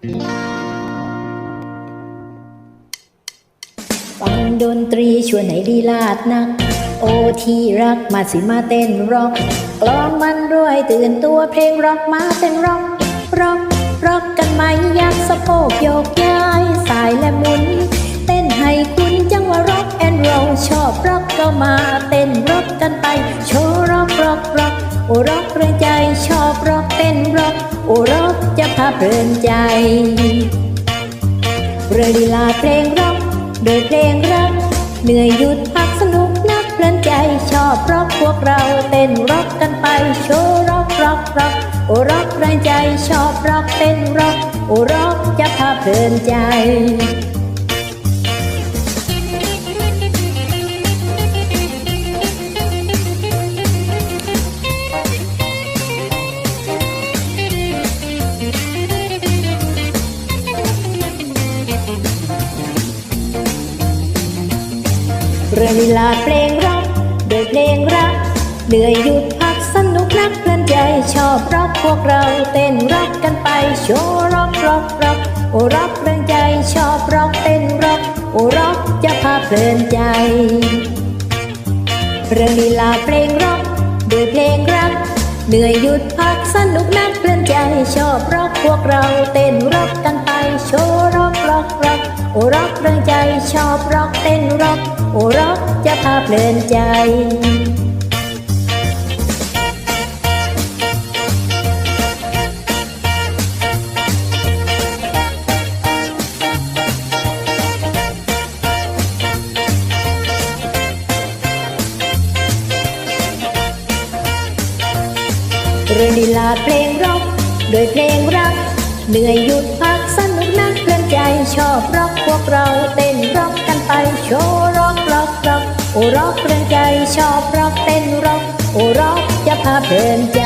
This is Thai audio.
ฟังดนตรีชวนให้ดีลาดนัก โอที่รักมาสิมาเต้นร็อกกลองมันรวยตื่นตัวเพลงร็อกมาเต้นร็อกร็อกร็อกกันไหมยักสะโพกโยกย้ายสายและหมุน เต้นให้คุณจังว่าร็อกแอนด์โรลชอบร็อกก็มาเต้นร็อกกันไป โชว์ร็อกร็อกร็อกโอ้ร็อกเรื่องใจชอบร็อกเต้นร็อกโอ้ร็อก เพลินใจเรือลีลาเพลงร็อกโดยเพลงรัก เหนื่อยหยุดพักสนุกนักเพลินใจชอบร็อกพวกเราเต้นร็อกกันไปโชว์ร็อกร็อกร็อกโอ้ร็อกแรงใจชอบร็อกเต้นร็อกโอ้ร็อกจะพาเพลินใจ เรือลีลาเพลงร็อกโดยเพลงรักเหนื่อยหยุดพักสนุกนักเพลินใจชอบร็อกพวกเราเต้นร็อกกันไปโชว์ร็อกร็อกร็อกโอ้ร็อกเรื่องใจชอบร็อกเต้นร็อกโอ้ร็อกจะพาเพลินใจ เรื่องลีลาเพลงร็อกโดยเพลงรักเหนื่อยหยุดพักสนุกนักเพลินใจชอบร็อกพวกเราเต้นร็อกกันไปโชว์ร็อกร็อกร็อกโอ้ร็อกเรื่อง ชอบร็อกเต้นร็อกโอ้ร็อกจะพาเพลินใจเรื่องลีลาเพลงร็อกโดยเพลงรักเหนื่อยหยุดพัก อบร็อกพวกเราเต้นร็อกกันไปโชว์ร็อกร็อกร็อกโอ้ร็อกเรื่องใจชอบร็อกเต้นร็อกโอ้ร็อกจะพาเพลินใจ